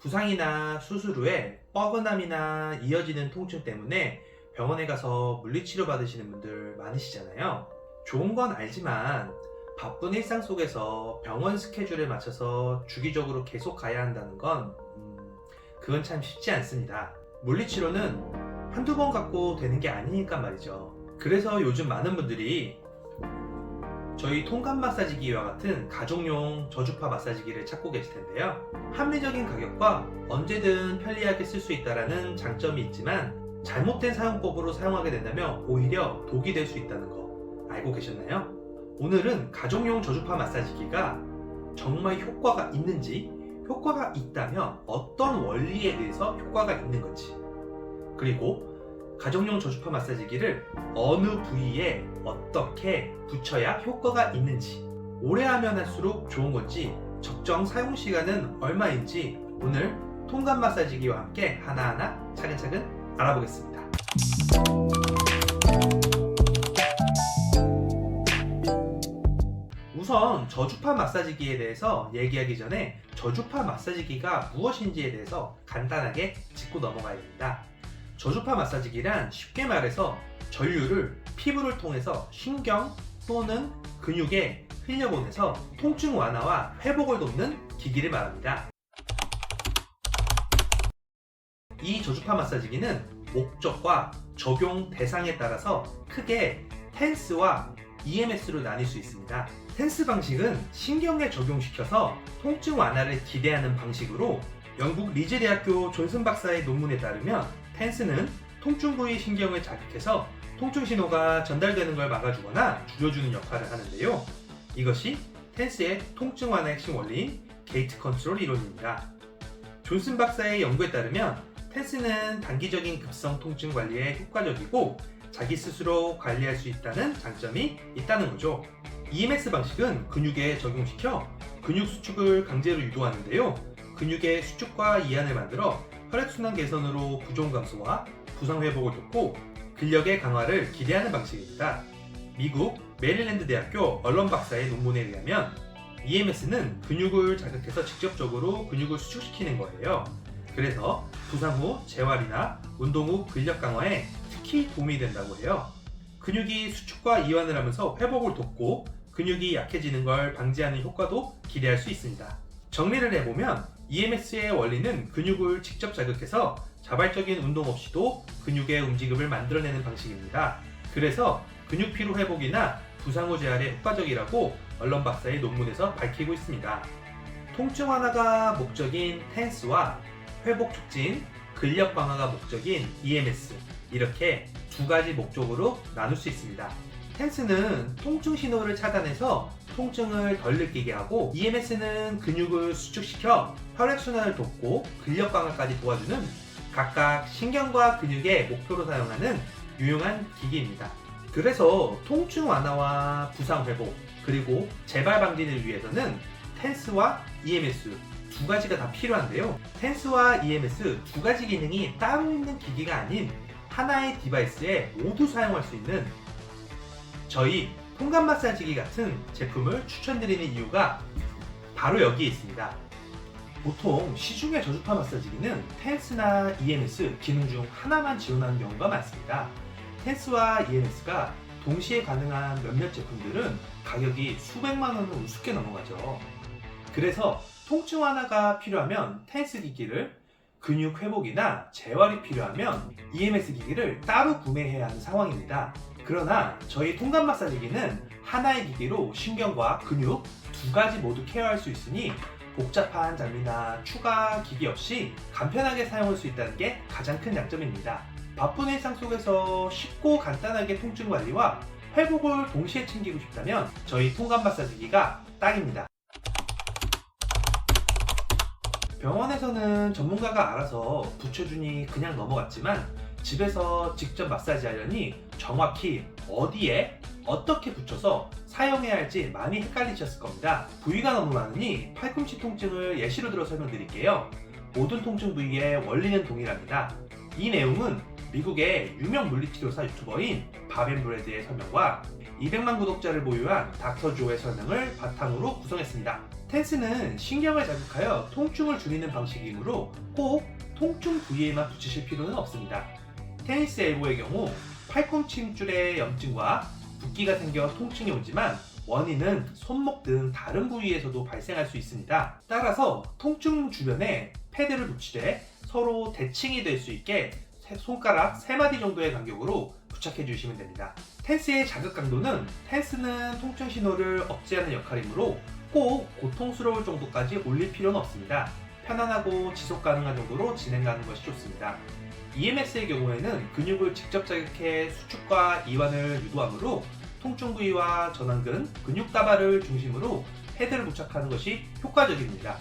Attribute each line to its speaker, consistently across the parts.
Speaker 1: 부상이나 수술 후에 뻐근함이나 이어지는 통증 때문에 병원에 가서 물리치료 받으시는 분들 많으시잖아요. 좋은 건 알지만 바쁜 일상 속에서 병원 스케줄에 맞춰서 주기적으로 계속 가야 한다는 건, 음, 그건 참 쉽지 않습니다. 물리치료는 한두 번 갖고 되는 게 아니니까 말이죠. 그래서 요즘 많은 분들이 저희 통감 마사지기와 같은 가족용 저주파 마사지기를 찾고 계실 텐데요. 합리적인 가격과 언제든 편리하게 쓸 수 있다는 장점이 있지만 잘못된 사용법으로 사용하게 된다면 오히려 독이 될 수 있다는 거 알고 계셨나요? 오늘은 가족용 저주파 마사지기가 정말 효과가 있는지, 효과가 있다면 어떤 원리에 대해서 효과가 있는 건지, 그리고 가정용 저주파 마사지기를 어느 부위에 어떻게 붙여야 효과가 있는지, 오래 하면 할수록 좋은 건지, 적정 사용 시간은 얼마인지 오늘 통감 마사지기와 함께 하나하나 차근차근 알아보겠습니다. 우선 저주파 마사지기에 대해서 얘기하기 전에 저주파 마사지기가 무엇인지에 대해서 간단하게 짚고 넘어가야 됩니다. 저주파 마사지기란 쉽게 말해서 전류를 피부를 통해서 신경 또는 근육에 흘려보내서 통증 완화와 회복을 돕는 기기를 말합니다. 이 저주파 마사지기는 목적과 적용 대상에 따라서 크게 텐스와 EMS로 나뉠 수 있습니다. 텐스 방식은 신경에 적용시켜서 통증 완화를 기대하는 방식으로 영국 리즈 대학교 존슨 박사의 논문에 따르면 텐스는 통증 부위 신경을 자극해서 통증 신호가 전달되는 걸 막아주거나 줄여주는 역할을 하는데요. 이것이 텐스의 통증 완화 핵심 원리인 게이트 컨트롤 이론입니다. 존슨 박사의 연구에 따르면 텐스는 단기적인 급성 통증 관리에 효과적이고 자기 스스로 관리할 수 있다는 장점이 있다는 거죠. EMS 방식은 근육에 적용시켜 근육 수축을 강제로 유도하는데요. 근육의 수축과 이완을 만들어 혈액순환 개선으로 부종 감소와 부상 회복을 돕고 근력의 강화를 기대하는 방식입니다. 미국 메릴랜드 대학교 얼런 박사의 논문에 의하면 EMS는 근육을 자극해서 직접적으로 근육을 수축시키는 거예요. 그래서 부상 후 재활이나 운동 후 근력 강화에 특히 도움이 된다고 해요. 근육이 수축과 이완을 하면서 회복을 돕고 근육이 약해지는 걸 방지하는 효과도 기대할 수 있습니다. 정리를 해보면 EMS의 원리는 근육을 직접 자극해서 자발적인 운동 없이도 근육의 움직임을 만들어내는 방식입니다. 그래서 근육 피로 회복이나 부상 후 재활에 효과적이라고 얼런 박사의 논문에서 밝히고 있습니다. 통증 완화가 목적인 텐스와 회복 촉진, 근력 강화가 목적인 EMS 이렇게 두 가지 목적으로 나눌 수 있습니다. 텐스는 통증 신호를 차단해서 통증을 덜 느끼게 하고 EMS는 근육을 수축시켜 혈액순환을 돕고 근력 강화까지 도와주는 각각 신경과 근육의 목표로 사용하는 유용한 기기입니다. 그래서 통증 완화와 부상 회복 그리고 재발 방지를 위해서는 텐스와 EMS 두 가지가 다 필요한데요. 텐스와 EMS 두 가지 기능이 따로 있는 기기가 아닌 하나의 디바이스에 모두 사용할 수 있는 저희 통감 마사지기 같은 제품을 추천드리는 이유가 바로 여기에 있습니다. 보통 시중의 저주파 마사지기는 텐스나 EMS 기능 중 하나만 지원하는 경우가 많습니다. 텐스와 EMS가 동시에 가능한 몇몇 제품들은 가격이 수백만 원을 우습게 넘어가죠. 그래서 통증 완화가 필요하면 텐스 기기를 근육 회복이나 재활이 필요하면 EMS 기기를 따로 구매해야 하는 상황입니다. 그러나 저희 통감 마사지기는 하나의 기기로 신경과 근육 두 가지 모두 케어할 수 있으니 복잡한 장비나 추가 기기 없이 간편하게 사용할 수 있다는 게 가장 큰 장점입니다. 바쁜 일상 속에서 쉽고 간단하게 통증 관리와 회복을 동시에 챙기고 싶다면 저희 통감 마사지기가 딱입니다. 병원에서는 전문가가 알아서 붙여주니 그냥 넘어갔지만 집에서 직접 마사지 하려니 정확히 어디에 어떻게 붙여서 사용해야 할지 많이 헷갈리셨을 겁니다. 부위가 너무 많으니 팔꿈치 통증을 예시로 들어 설명드릴게요. 모든 통증 부위의 원리는 동일합니다. 이 내용은 미국의 유명 물리치료사 유튜버인 바벤브레드의 설명과 200만 구독자를 보유한 닥터 조의 설명을 바탕으로 구성했습니다. 텐스는 신경을 자극하여 통증을 줄이는 방식이므로 꼭 통증 부위에만 붙이실 필요는 없습니다. 테니스 엘보의 경우 팔꿈치 힘줄에 염증과 붓기가 생겨 통증이 오지만 원인은 손목 등 다른 부위에서도 발생할 수 있습니다. 따라서 통증 주변에 패드를 붙이되 서로 대칭이 될 수 있게 세- 손가락 3마디 정도의 간격으로 부착해 주시면 됩니다. 텐스의 자극 강도는 텐스는 통증 신호를 억제하는 역할이므로 꼭 고통스러울 정도까지 올릴 필요는 없습니다. 편안하고 지속 가능한 정도로 진행하는 것이 좋습니다. EMS의 경우에는 근육을 직접 자극해 수축과 이완을 유도하므로 통증 부위와 전완근, 근육 다발을 중심으로 패드를 부착하는 것이 효과적입니다.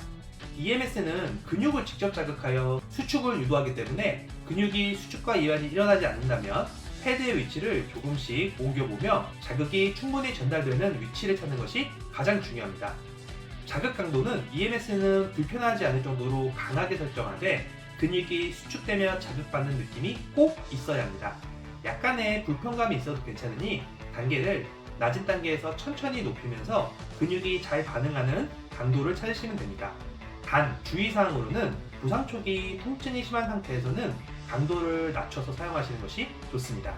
Speaker 1: EMS는 근육을 직접 자극하여 수축을 유도하기 때문에 근육이 수축과 이완이 일어나지 않는다면 패드의 위치를 조금씩 옮겨보며 자극이 충분히 전달되는 위치를 찾는 것이 가장 중요합니다. 자극 강도는 EMS는 불편하지 않을 정도로 강하게 설정하되 근육이 수축되며 자극받는 느낌이 꼭 있어야 합니다. 약간의 불편감이 있어도 괜찮으니 단계를 낮은 단계에서 천천히 높이면서 근육이 잘 반응하는 강도를 찾으시면 됩니다. 단 주의사항으로는 부상 초기 통증이 심한 상태에서는 강도를 낮춰서 사용하시는 것이 좋습니다.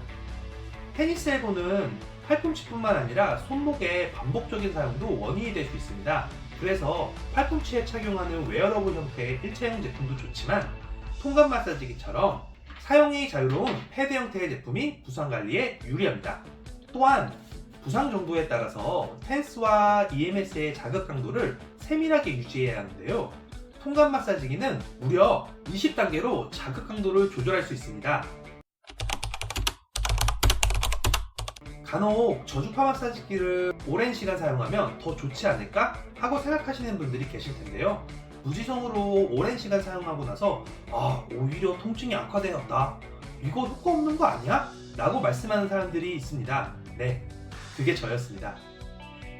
Speaker 1: 테니스 엘보는 팔꿈치뿐만 아니라 손목의 반복적인 사용도 원인이 될 수 있습니다. 그래서 팔꿈치에 착용하는 웨어러블 형태의 일체형 제품도 좋지만 통감 마사지기처럼 사용이 자유로운 패드 형태의 제품이 부상 관리에 유리합니다. 또한 부상 정도에 따라서 텐스와 EMS의 자극 강도를 세밀하게 유지해야 하는데요. 통감 마사지기는 무려 20단계로 자극 강도를 조절할 수 있습니다. 간혹 저주파 마사지기를 오랜 시간 사용하면 더 좋지 않을까 하고 생각하시는 분들이 계실 텐데요. 무지성으로 오랜 시간 사용하고 나서 아 오히려 통증이 악화되었다. 이거 효과 없는 거 아니야? 라고 말씀하는 사람들이 있습니다. 네, 그게 저였습니다.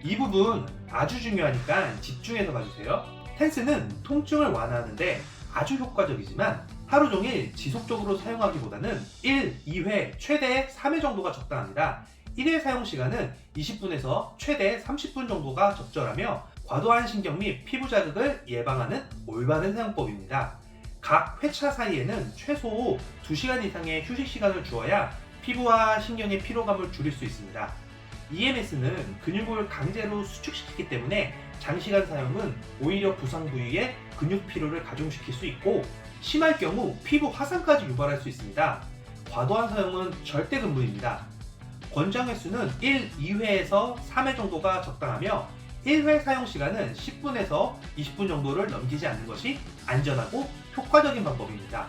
Speaker 1: 이 부분 아주 중요하니까 집중해서 봐주세요. 텐스는 통증을 완화하는데 아주 효과적이지만 하루 종일 지속적으로 사용하기보다는 1, 2회, 최대 3회 정도가 적당합니다. 1회 사용 시간은 20분에서 최대 30분 정도가 적절하며 과도한 신경 및 피부 자극을 예방하는 올바른 사용법입니다. 각 회차 사이에는 최소 2시간 이상의 휴식 시간을 주어야 피부와 신경의 피로감을 줄일 수 있습니다. EMS는 근육을 강제로 수축시키기 때문에 장시간 사용은 오히려 부상 부위에 근육 피로를 가중시킬 수 있고 심할 경우 피부 화상까지 유발할 수 있습니다. 과도한 사용은 절대 금물입니다. 권장 횟수는 1, 2회에서 3회 정도가 적당하며 1회 사용 시간은 10분에서 20분 정도를 넘기지 않는 것이 안전하고 효과적인 방법입니다.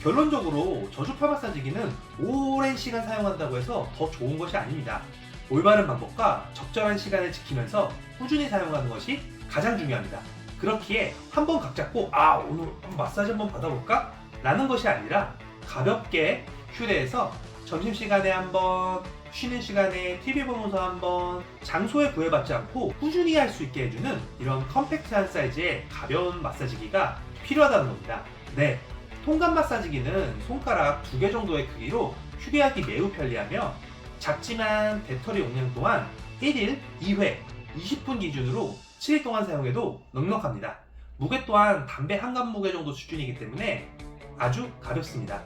Speaker 1: 결론적으로 저주파 마사지기는 오랜 시간 사용한다고 해서 더 좋은 것이 아닙니다. 올바른 방법과 적절한 시간을 지키면서 꾸준히 사용하는 것이 가장 중요합니다. 그렇기에 한번 각 잡고 아 오늘 한번 마사지 한번 받아볼까? 라는 것이 아니라 가볍게 휴대해서 점심시간에 한번 쉬는 시간에 TV 보면서 한번 장소에 구애받지 않고 꾸준히 할 수 있게 해주는 이런 컴팩트한 사이즈의 가벼운 마사지기가 필요하다는 겁니다. 네, 통감 마사지기는 손가락 두 개 정도의 크기로 휴대하기 매우 편리하며 작지만 배터리 용량 또한 1일 2회 20분 기준으로 7일 동안 사용해도 넉넉합니다. 무게 또한 담배 한감 무게 정도 수준이기 때문에 아주 가볍습니다.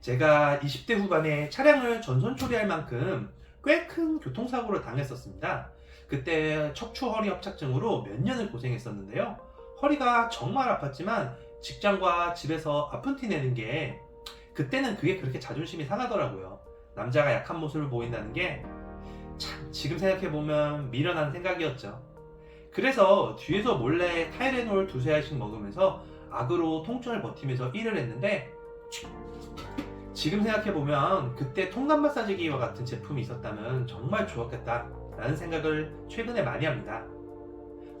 Speaker 1: 제가 20대 후반에 차량을 전선 처리할 만큼 꽤 큰 교통사고를 당했었습니다. 그때 척추 허리 협착증으로 몇 년을 고생했었는데요. 허리가 정말 아팠지만 직장과 집에서 아픈 티 내는 게 그때는 그게 그렇게 자존심이 상하더라고요. 남자가 약한 모습을 보인다는 게 참 지금 생각해보면 미련한 생각이었죠. 그래서 뒤에서 몰래 타이레놀 두세 알씩 먹으면서 악으로 통증을 버티면서 일을 했는데 지금 생각해보면 그때 통감 마사지기와 같은 제품이 있었다면 정말 좋았겠다 라는 생각을 최근에 많이 합니다.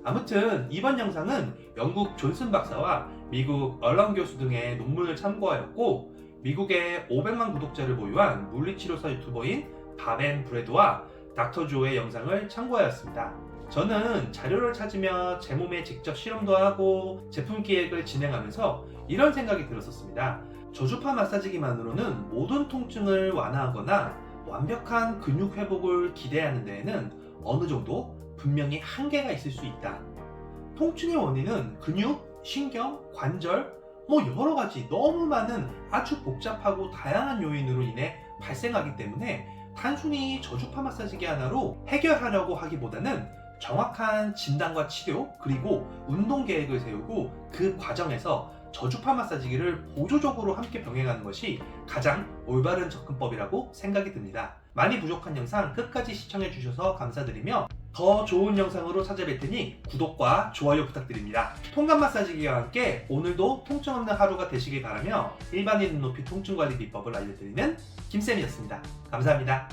Speaker 1: 아무튼 이번 영상은 영국 존슨 박사와 미국 얼런 교수 등의 논문을 참고하였고 미국의 500만 구독자를 보유한 물리치료사 유튜버인 바벤 브레드와 닥터 조의 영상을 참고하였습니다. 저는 자료를 찾으며 제 몸에 직접 실험도 하고 제품 기획을 진행하면서 이런 생각이 들었었습니다. 저주파 마사지기만으로는 모든 통증을 완화하거나 완벽한 근육 회복을 기대하는 데에는 어느 정도 분명히 한계가 있을 수 있다. 통증의 원인은 근육, 신경, 관절, 뭐 여러 가지 너무 많은 아주 복잡하고 다양한 요인으로 인해 발생하기 때문에 단순히 저주파 마사지기 하나로 해결하려고 하기보다는 정확한 진단과 치료 그리고 운동 계획을 세우고 그 과정에서 저주파 마사지기를 보조적으로 함께 병행하는 것이 가장 올바른 접근법이라고 생각이 듭니다. 많이 부족한 영상 끝까지 시청해 주셔서 감사드리며 더 좋은 영상으로 찾아뵐 테니 구독과 좋아요 부탁드립니다. 통감 마사지기와 함께 오늘도 통증 없는 하루가 되시길 바라며 일반인 눈높이 통증 관리 비법을 알려드리는 김쌤이었습니다. 감사합니다.